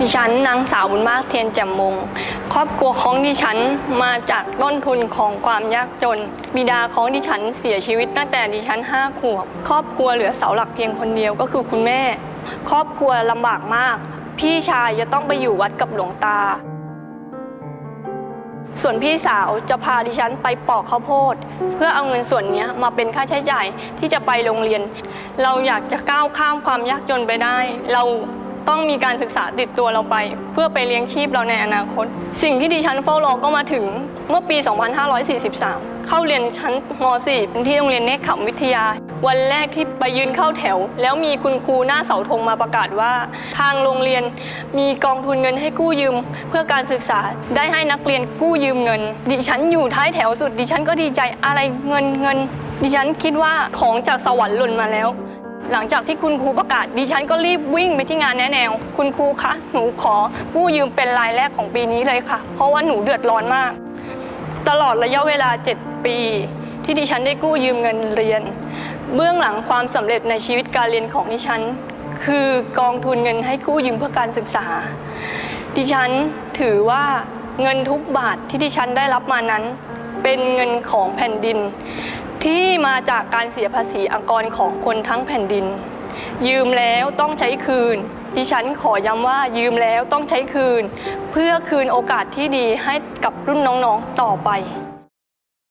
ดิฉันนางสาวบุญมากเทียนแจ่มมง ครอบครัวของดิฉันมาจากต้นทุนของความยากจน บิดาของดิฉันเสียชีวิตตั้งแต่ดิฉันห้าขวบ ครอบครัวเหลือเสาหลักเพียงคนเดียวก็คือคุณแม่ ครอบครัวลำบากมาก พี่ชายจะต้องไปอยู่วัดกับหลวงตา ส่วนพี่สาวจะพาดิฉันไปปอกข้าวโพด เพื่อเอาเงินส่วนนี้มาเป็นค่าใช้จ่ายที่จะไปโรงเรียน เราอยากจะก้าวข้ามความยากจนไปได้ เรา ต้องมีการศึกษาติดตัวเราไป เพื่อไปเลี้ยงชีพเราในอนาคต สิ่งที่ดิฉันเฝ้ารอก็มาถึงเมื่อปี 2543 เข้าเรียนชั้นม .4 ที่โรงเรียนเนคขมวิทยา วันแรกที่ไปยืนเข้าแถว แล้วมีคุณครูหน้าเสาธงมาประกาศว่า ทางโรงเรียนมีกองทุนเงินให้กู้ยืม เพื่อการศึกษาได้ให้นักเรียนกู้ยืมเงิน ดิฉันอยู่ท้ายแถวสุด ดิฉันก็ดีใจอะไรเงินเงิน ดิฉันคิดว่าของจากสวรรค์หล่นมาแล้ว หลังจากที่คุณครูประกาศดิฉันก็รีบวิ่งไปที่งานแนะแนว คุณครูคะหนูขอกู้ยืมเป็นรายแรกของปีนี้เลยค่ะ เพราะว่าหนูเดือดร้อนมาก ตลอดระยะเวลา 7 ปี ที่ดิฉันได้กู้ยืมเงินเรียน เบื้องหลังความสำเร็จในชีวิตการเรียนของดิฉัน คือกองทุนเงินให้กู้ยืมเพื่อการศึกษา ดิฉันถือว่าเงินทุกบาทที่ดิฉันได้รับมานั้น เป็นเงินของแผ่นดิน ที่มาจากการเสียภาษีอากรของคนทั้งแผ่นดิน ยืมแล้วต้องใช้คืน ดิฉันขอย้ำว่ายืมแล้วต้องใช้คืน เพื่อคืนโอกาสที่ดีให้กับรุ่นน้องๆต่อไป